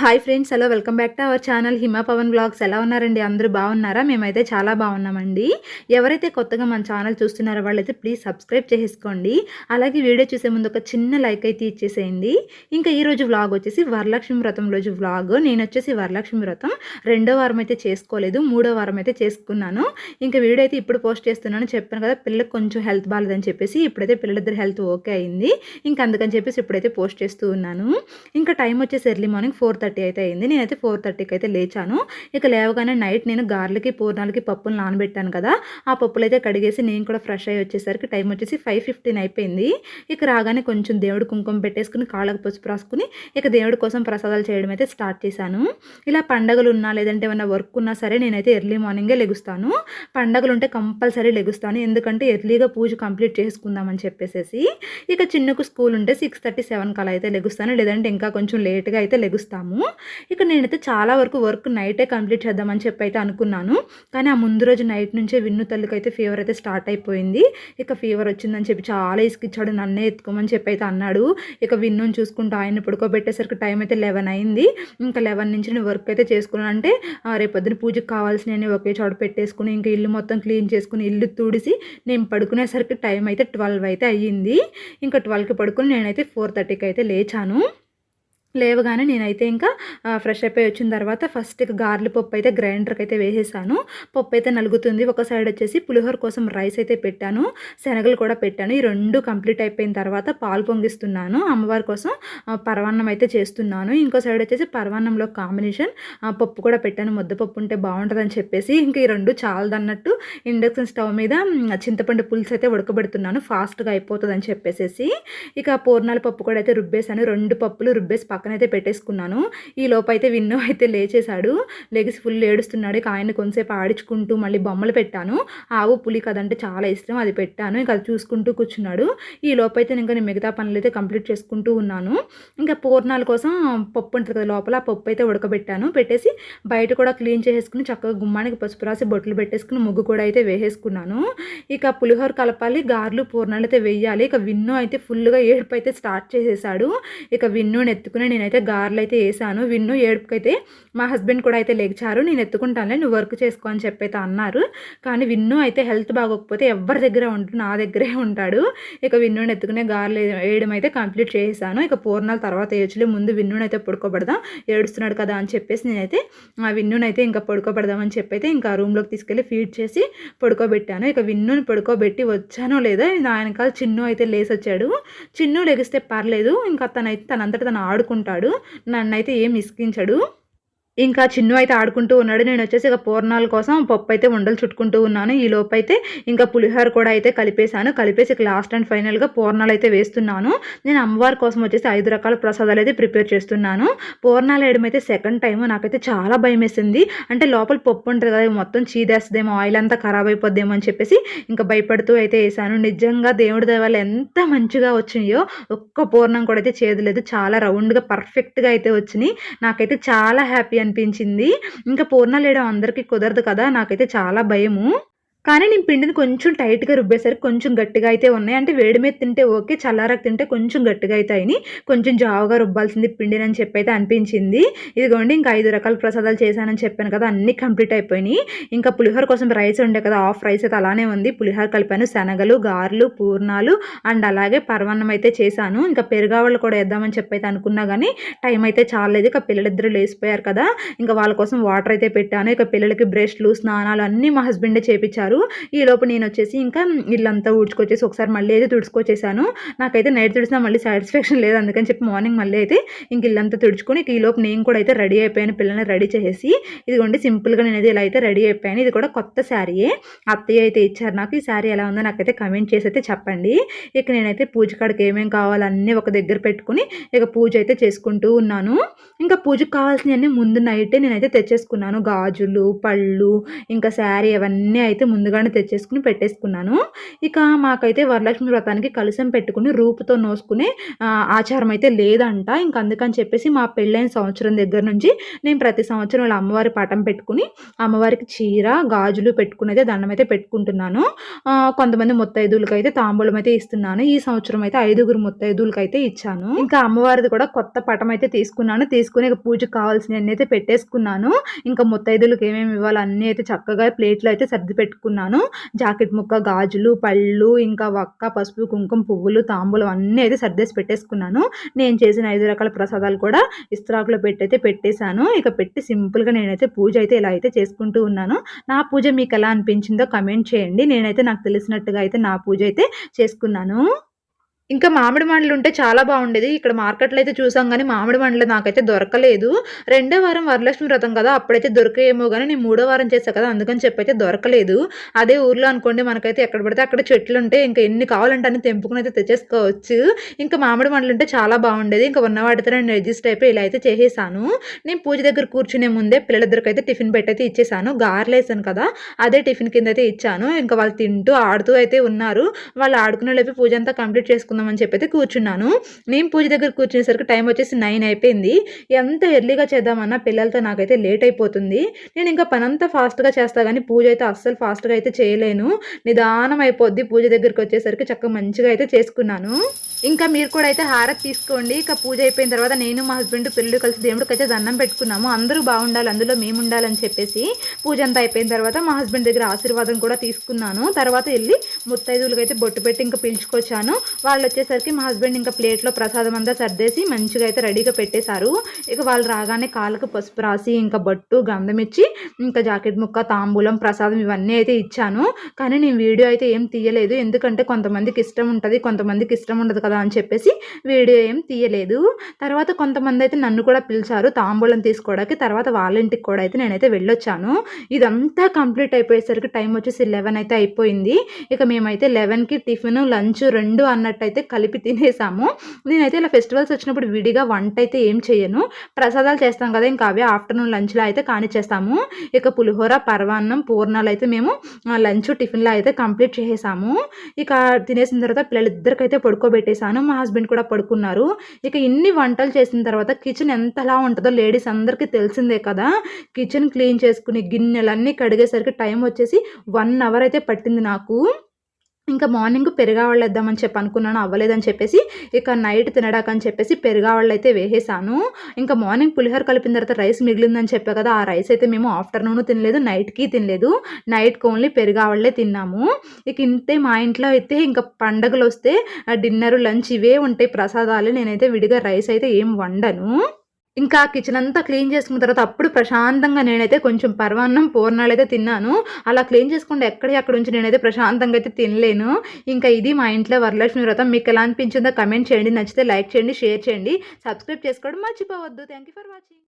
Hi friends hello welcome back to our channel Hima Pavan blogs. ఎలా ఉన్నారండి? అందరూ బాగున్నారా? మేమైతే చాలా బాగున్నామండి. ఎవరైతే కొత్తగా మన ఛానల్ చూస్తున్నారో వాళ్ళైతే ప్లీజ్ సబ్స్క్రైబ్ చేసుకోండి అలాగే వీడియో చూసే ముందు ఒక చిన్న లైక్ అయితే ఇచ్చేసేయండి. ఇంకా ఈరోజు వ్లాగ్ వచ్చేసి వరలక్ష్మి వ్రతం రోజు వ్లాగ్ నేను వచ్చేసి వరలక్ష్మి వ్రతం. రెండో వారం అయితే చేసుకోలేదు మూడో వారం అయితే చేసుకున్నాను. ఇంకా వీడియో అయితే ఇప్పుడు పోస్ట్ చేస్తున్నాను. చెప్పాను కదా పిల్లలకు కొంచెం హెల్త్ బాగాలేదని చెప్పేసి ఇప్పుడైతే పిల్లలిద్దరు హెల్త్ ఓకే అయింది. ఇంకా అందుకని చెప్పేసి ఇప్పుడైతే పోస్ట్ చేస్తూ ఉన్నాను. ఇంకా టైం వచ్చేసి ఎర్లీ మార్నింగ్ ఫోర్ థర్టీ అయితే అయింది. నేనైతే ఫోర్ థర్టీకి అయితే లేచాను. ఇక లేవగానే నైట్ నేను గార్లకి పూర్ణాలకి పప్పులు నానబెట్టాను కదా. ఆ పప్పులు అయితే కడిగేసి నేను కూడా ఫ్రెష్ అయ్యి వచ్చేసరికి టైం వచ్చేసి ఫైవ్ ఫిఫ్టీన్ అయిపోయింది. ఇక రాగానే కొంచెం దేవుడు కుంకుమ పెట్టేసుకుని కాళ్ళకు పసుపు రాసుకుని ఇక దేవుడి కోసం ప్రసాదాలు చేయడం అయితే స్టార్ట్ చేశాను. ఇలా పండగలు ఉన్నా లేదంటే ఏమైనా వర్క్ ఉన్నా సరే నేనైతే ఎర్లీ మార్నింగే లెగుస్తాను. పండగలు ఉంటే కంపల్సరీ లెగుస్తాను. ఎందుకంటే ఎర్లీగా పూజ కంప్లీట్ చేసుకుందామని చెప్పేసి ఇక చిన్నకు స్కూల్ ఉంటే సిక్స్ థర్టీ సెవెన్ కల్లా అయితే లెగుస్తాను. లేదంటే ఇంకా కొంచెం లేట్గా అయితే లెగుస్తాము. ఇక నేనైతే చాలా వరకు వర్క్ నైటే కంప్లీట్ చేద్దామని చెప్పి అయితే అనుకున్నాను. కానీ ఆ ముందు రోజు నైట్ నుంచే విన్ను తల్లికి అయితే ఫీవర్ అయితే స్టార్ట్ అయిపోయింది. ఇక ఫీవర్ వచ్చిందని చెప్పి చాలా ఇసుకిచ్చాడు నన్నే ఎత్తుకోమని చెప్పి అయితే అన్నాడు. ఇక విన్నుని చూసుకుంటూ ఆయన పడుకోబెట్టేసరికి టైం అయితే లెవెన్ అయింది. ఇంకా లెవెన్ నుంచి నేను వర్క్ అయితే చేసుకున్నాను. అంటే రేపొద్దున పూజకి కావాల్సినవి ఒకే చోట పెట్టేసుకుని ఇంకా ఇల్లు మొత్తం క్లీన్ చేసుకుని ఇల్లు తుడిసి నేను పడుకునేసరికి టైం అయితే ట్వెల్వ్ అయితే అయ్యింది. ఇంకా ట్వెల్వ్కి పడుకుని నేనైతే ఫోర్ థర్టీకి అయితే లేచాను. లేవగానే నేనైతే ఇంకా ఫ్రెష్ అయిపోయి వచ్చిన తర్వాత ఫస్ట్ ఇక గార్లి పప్పు అయితే గ్రైండర్కి అయితే వేసేసాను. పప్పు అయితే నలుగుతుంది. ఒక సైడ్ వచ్చేసి పులిహోర కోసం రైస్ అయితే పెట్టాను. శనగలు కూడా పెట్టాను. ఈ రెండు కంప్లీట్ అయిపోయిన తర్వాత పాలు పొంగిస్తున్నాను. అమ్మవారి కోసం పరవాన్నం అయితే చేస్తున్నాను. ఇంకో సైడ్ వచ్చేసి పరవాన్నంలో కాంబినేషన్ పప్పు కూడా పెట్టాను. ముద్దపప్పు ఉంటే బాగుంటుందని చెప్పేసి ఇంకా ఈ రెండు చాలదన్నట్టు ఇండక్షన్ స్టవ్ మీద చింతపండు పులుసు అయితే ఉడకబెడుతున్నాను. ఫాస్ట్గా అయిపోతుంది అని చెప్పేసి ఇక పూర్ణాల పప్పు కూడా అయితే రుబ్బేశాను. రెండు పప్పులు రుబ్బేసి పక్కన అయితే పెట్టేసుకున్నాను. ఈ లోపైతే అయితే విన్ను అయితే లేచేశాడు. లెగిసి ఫుల్ ఏడుస్తున్నాడు. ఇక ఆయన కొంతసేపు ఆడించుకుంటూ మళ్ళీ బొమ్మలు పెట్టాను. ఆవు పులి కదంటే చాలా ఇష్టం. అది పెట్టాను. ఇంకా అది చూసుకుంటూ కూర్చున్నాడు. ఈ లోపైతే ఇంకా నేను మిగతా పనులు అయితే కంప్లీట్ చేసుకుంటూ ఉన్నాను. ఇంకా పూర్ణాల కోసం పప్పు ఉంటుంది కదా లోపల ఆ పప్పు అయితే ఉడకబెట్టాను. పెట్టేసి బయట కూడా క్లీన్ చేసేసుకుని చక్కగా గుమ్మానికి పసుపు రాసి బొట్లు పెట్టేసుకుని ముగ్గు కూడా అయితే వేసేసుకున్నాను. ఇక పులిహోర కలపాలి. గార్లు పూర్ణాలు అయితే వేయాలి. ఇక విన్ను అయితే ఫుల్గా ఏడుపు అయితే స్టార్ట్ చేసేసాడు ఇక విన్నుని ఎత్తుకుని నేనైతే గారెలు అయితే వేసాను. విన్ను ఏడుపుకైతే మా హస్బెండ్ కూడా అయితే లేచారు. నేను ఎత్తుకుంటానులే నువ్వు వర్క్ చేసుకో అని చెప్పి అయితే అన్నారు. కానీ విన్ను అయితే హెల్త్ బాగోకపోతే ఎవరి దగ్గర ఉంటు నా దగ్గరే ఉంటాడు. ఇక విన్నుని ఎత్తుకునే గారెలు వేయడం అయితే కంప్లీట్ చేసాను ఇక పూర్ణాల తర్వాత వేయచ్చులే ముందు విన్నుని అయితే పడుకోబడదాం ఏడుస్తున్నాడు కదా అని చెప్పేసి నేనైతే ఆ విన్నునైతే ఇంకా పడుకోబడదామని చెప్పి అయితే ఇంకా రూమ్లోకి తీసుకెళ్ళి ఫీడ్ చేసి పడుకోబెట్టాను. ఇక విన్నుని పడుకోబెట్టి వచ్చానో లేదా ఆయనకాల చిన్ను అయితే లేచి వచ్చాడు చిన్ను లెగిస్తే పర్లేదు ఇంకా తనైతే తనంతటా తను ఆడుకుంటాడు నన్నైతే ఏం ఇసికించడు ఇంకా చిన్ను అయితే ఆడుకుంటూ ఉన్నాడు. నేను వచ్చేసి ఇక పూర్ణాల కోసం పప్పు అయితే ఉండలు చుట్టుకుంటూ ఉన్నాను. ఈ లోపు అయితే ఇంకా పులిహోర కూడా అయితే కలిపేశాను. కలిపేసి ఇక లాస్ట్ అండ్ ఫైనల్గా పూర్ణాలు అయితే వేస్తున్నాను. నేను అమ్మవారి కోసం వచ్చేసి ఐదు రకాల ప్రసాదాలు అయితే ప్రిపేర్ చేస్తున్నాను. పూర్ణాలు వేయడం అయితే సెకండ్ టైం నాకైతే చాలా భయం వేసింది. అంటే లోపల పప్పు ఉంటుంది కదా మొత్తం చీదేస్తుందేమో ఆయిల్ అంతా ఖరాబ్ అయిపోద్దేమో అని చెప్పేసి ఇంకా భయపడుతూ అయితే వేసాను నిజంగా దేవుడి దేవాలు ఎంత మంచిగా వచ్చినాయో ఒక్క పూర్ణం కూడా అయితే చేయలేదు చాలా రౌండ్గా పర్ఫెక్ట్గా అయితే వచ్చినాయి. నాకైతే చాలా హ్యాపీ అనిపించింది. ఇంకా పూర్ణ లేడం అందరికీ కుదరదు కదా నాకైతే చాలా భయము. కానీ నేను పిండిని కొంచెం టైట్గా రుబ్బేసరికి కొంచెం గట్టిగా అయితే ఉన్నాయి. అంటే వేడి మీద తింటే ఓకే చల్లారకు తింటే కొంచెం గట్టిగా అయితే అయినాయి. కొంచెం జావుగా రుబ్బాల్సింది పిండిని అని చెప్పి అయితే అనిపించింది. ఇదిగోండి ఇంకా ఐదు రకాల ప్రసాదాలు చేశానని చెప్పాను కదా అన్నీ కంప్లీట్ అయిపోయినాయి. ఇంకా పులిహోర కోసం రైస్ ఉండే కదా ఆఫ్ రైస్ అయితే అలానే ఉంది. పులిహోర కలిపాను శనగలు గారెలు పూర్ణాలు అండ్ అలాగే పరవన్నం అయితే చేశాను. ఇంకా పెరుగావాళ్ళు కూడా వేద్దామని చెప్పి అయితే అనుకున్నా కానీ టైం అయితే చాలేదు ఇక పిల్లలిద్దరూ లేసిపోయారు కదా ఇంకా వాళ్ళ కోసం వాటర్ అయితే పెట్టాను. ఇక పిల్లలకి బ్రష్లు స్నానాలు అన్నీ మా హస్బెండే చేపించారు ఈ లోపు నేను వచ్చేసి ఇంకా ఇల్లంతా ఊడ్చుకొచ్చేసి ఒకసారి మళ్ళీ అయితే తుడుచుకొచ్చేసాను. నాకైతే నైట్ తుడిచినా మళ్ళీ సాటిస్ఫాక్షన్ లేదు. అందుకని చెప్పి మార్నింగ్ మళ్ళీ అయితే ఇంక ఇల్లంతా తుడుచుకొని ఈ లోపు నేను కూడా అయితే రెడీ అయిపోయాను పిల్లల్ని రెడీ చేసి ఇదిగోండి సింపుల్గా నేను అయితే ఇలా అయితే రెడీ అయిపోయాను. ఇది కూడా కొత్త శారీయే. అత్తయ్య అయితే ఇచ్చారు నాకు. ఈ శారీ ఎలా ఉందో నాకైతే కమెంట్ చేసి అయితే చెప్పండి. ఇక నేనైతే పూజ కాడికి ఏమేమి కావాలన్నీ ఒక దగ్గర పెట్టుకుని ఇక పూజ అయితే చేసుకుంటూ ఉన్నాను. ఇంకా పూజకు కావాల్సినవన్నీ ముందు నైటే నేనైతే తెచ్చేసుకున్నాను. గాజులు పళ్ళు ఇంకా శారీ అవన్నీ అయితే ముందుగానే తెచ్చేసుకుని పెట్టేసుకున్నాను. ఇక మాకైతే వరలక్ష్మి వ్రతానికి కలశం పెట్టుకుని రూపుతో నోసుకునే ఆచారం అయితే లేదంట. ఇంక అందుకని చెప్పేసి మా పెళ్ళైన సంవత్సరం దగ్గర నుంచి నేను ప్రతి సంవత్సరం వాళ్ళ అమ్మవారి పటం పెట్టుకుని అమ్మవారికి చీర గాజులు పెట్టుకుని అయితే దండం అయితే పెట్టుకుంటున్నాను కొంతమంది ముత్తైదులకు అయితే తాంబూలం అయితే ఇస్తున్నాను. ఈ సంవత్సరం అయితే ఐదుగురు ముత్తైదులకు అయితే ఇచ్చాను. ఇంకా అమ్మవారిది కూడా కొత్త పటం అయితే తీసుకున్నాను. తీసుకుని ఇక పూజకు కావాల్సినవి అయితే పెట్టేసుకున్నాను. ఇంకా ముత్తైదులకు ఏమేమి ఇవ్వాలో అన్నీ అయితే చక్కగా ప్లేట్లో అయితే సర్ది పెట్టుకున్నాను జాకెట్ ముక్క గాజులు పళ్ళు ఇంకా వక్క పసుపు కుంకుమ పువ్వులు తాంబూలం అన్నీ అయితే సర్దేసి పెట్టేసుకున్నాను. నేను చేసిన ఐదు రకాల ప్రసాదాలు కూడా ఇస్త్రాకులో పెట్టి అయితే పెట్టేశాను. ఇక పెట్టి సింపుల్గా నేనైతే పూజ అయితే ఇలా అయితే చేసుకుంటూ ఉన్నాను. నా పూజ మీకు ఎలా అనిపించిందో కమెంట్ చేయండి. నేనైతే నాకు తెలిసినట్టుగా అయితే నా పూజ అయితే చేసుకున్నాను. ఇంకా మామిడి మండలు ఉంటే చాలా బాగుండేది. ఇక్కడ మార్కెట్లో అయితే చూసాం కానీ మామిడి మండలు నాకైతే దొరకలేదు. రెండో వారం వరలక్ష్మి వ్రతం కదా అప్పుడైతే దొరికేమో కానీ నేను మూడో వారం చేసా కదా అందుకని చెప్పి అయితే దొరకలేదు. అదే ఊర్లో అనుకోండి మనకైతే ఎక్కడ పడితే అక్కడ చెట్లు ఉంటే ఇంకా ఎన్ని కావాలంటే అన్ని తెంపుకుని అయితే తెచ్చేసుకోవచ్చు. ఇంకా మామిడి మండలు ఉంటే చాలా బాగుండేది. ఇంకా ఉన్న వాటితో నేను రిజిస్టర్ అయిపోయి ఇలా అయితే చేసేసాను. నేను పూజ దగ్గర కూర్చునే ముందే పిల్లలిద్దరికి అయితే టిఫిన్ పెట్టయితే ఇచ్చేసాను. గారెలు కదా అదే టిఫిన్ కింద అయితే ఇచ్చాను. ఇంకా వాళ్ళు తింటూ ఆడుతూ అయితే ఉన్నారు. వాళ్ళు ఆడుకునే లేపి పూజ అంతా కంప్లీట్ చేసుకుందామని చెప్పి అయితే కూర్చున్నాను. నేను పూజ దగ్గర కూర్చునేసరికి టైం వచ్చేసి నైన్ అయిపోయింది. ఎంత ఎర్లీగా చేద్దామన్నా పిల్లలతో నాకైతే లేట్ అయిపోతుంది. నేను ఇంకా పనంతా ఫాస్ట్గా చేస్తా కానీ పూజ అయితే అస్సలు ఫాస్ట్గా అయితే చేయలేను. నిదానం అయిపోద్ది పూజ దగ్గరికి వచ్చేసరికి చక్కగా మంచిగా అయితే చేసుకున్నాను. ఇంకా మీరు కూడా అయితే హారతి తీసుకోండి. ఇక పూజ అయిపోయిన తర్వాత నేను మా హస్బెండ్ పిల్లలు కలిసి దేవుడికి అయితే దండం పెట్టుకున్నాము. అందరూ బాగుండాలి అందులో మేము ఉండాలని చెప్పేసి పూజ అంతా అయిపోయిన తర్వాత మా హస్బెండ్ దగ్గర ఆశీర్వాదం కూడా తీసుకున్నాను. తర్వాత వెళ్ళి ముత్తైదువులకి అయితే బొట్టు పెట్టి ఇంకా పిలుచుకొచ్చాను. వాళ్ళు వచ్చేసరికి మా హస్బెండ్ ఇంకా ప్లేట్లో ప్రసాదం అంతా సర్దేసి మంచిగా అయితే రెడీగా పెట్టేశారు. ఇక వాళ్ళు రాగానే కాళ్ళకు పసుపు రాసి ఇంకా బొట్టు గంధం ఇచ్చి ఇంకా జాకెట్ ముక్క తాంబూలం ప్రసాదం ఇవన్నీ అయితే ఇచ్చాను. కానీ నేను వీడియో అయితే ఏం తీయలేదు. ఎందుకంటే కొంతమందికి ఇష్టం ఉంటుంది కొంతమందికి ఇష్టం ఉండదు కదా అని చెప్పేసి వీడియో ఏం తీయలేదు. తర్వాత కొంతమంది అయితే నన్ను కూడా పిలిచారు తాంబూలం తీసుకోవడానికి. తర్వాత వాళ్ళ ఇంటికి కూడా అయితే నేనైతే వెళ్ళొచ్చాను. ఇదంతా కంప్లీట్ అయిపోయేసరికి టైం వచ్చేసి లెవెన్ అయితే అయిపోయింది. ఇక మేమైతే లెవెన్కి టిఫిన్ లంచ్ రెండు అన్నట్టయితే అయితే కలిపి తినేసాము. నేనైతే ఇలా ఫెస్టివల్స్ వచ్చినప్పుడు విడిగా వంట అయితే ఏం చేయను. ప్రసాదాలు చేస్తాం కదా ఇంకా అవే ఆఫ్టర్నూన్ లంచ్లో అయితే కానిచ్చేస్తాము. ఇక పులిహోర పరవాన్నం పూర్ణాలు అయితే మేము లంచ్ టిఫిన్లో అయితే కంప్లీట్ చేసేసాము. ఇక తినేసిన తర్వాత పిల్లలిద్దరికైతే పడుకోబెట్టేశాను మా హస్బెండ్ కూడా పడుకున్నారు. ఇక ఇన్ని వంటలు చేసిన తర్వాత కిచెన్ ఎంతలా ఉంటుందో లేడీస్ అందరికీ తెలిసిందే కదా. కిచెన్ క్లీన్ చేసుకుని గిన్నెలన్నీ కడిగేసరికి టైం వచ్చేసి వన్ అవర్ అయితే పట్టింది నాకు. ఇంకా మార్నింగ్ పెరుగావాళ్ళు వేద్దామని చెప్పి అనుకున్నాను అవ్వలేదని చెప్పేసి ఇక నైట్ తినడాకని చెప్పేసి పెరుగావాళ్ళు అయితే వేసేసాను. ఇంకా మార్నింగ్ పులిహోర కలిపిన తర్వాత రైస్ మిగిలిందని చెప్పా కదా ఆ రైస్ అయితే మేము ఆఫ్టర్నూన్ తినలేదు నైట్కి తినలేదు. నైట్కి ఓన్లీ పెరుగావాళ్ళే తిన్నాము. ఇక ఇంతే మా ఇంట్లో అయితే ఇంకా పండగలు వస్తే డిన్నర్ లంచ్ ఇవే ఉంటాయి ప్రసాదాలు. నేనైతే విడిగా రైస్ అయితే ఏం వండను. ఇంకా కిచెన్ అంతా క్లీన్ చేసుకున్న తర్వాత అప్పుడు ప్రశాంతంగా నేనైతే కొంచెం పర్వాన్నం పూర్ణాలు అయితే తిన్నాను. అలా క్లీన్ చేసుకుంటే ఎక్కడ అక్కడ ఉంచి నేనైతే ప్రశాంతంగా అయితే తినలేను. ఇంకా ఇది మా ఇంట్లో వరలక్ష్మి వ్రతం. మీకు ఎలా అనిపించిందో కమెంట్ చేయండి. నచ్చితే లైక్ చేయండి షేర్ చేయండి. సబ్స్క్రైబ్ చేసుకోవడం మర్చిపోవద్దు. Thank you for watching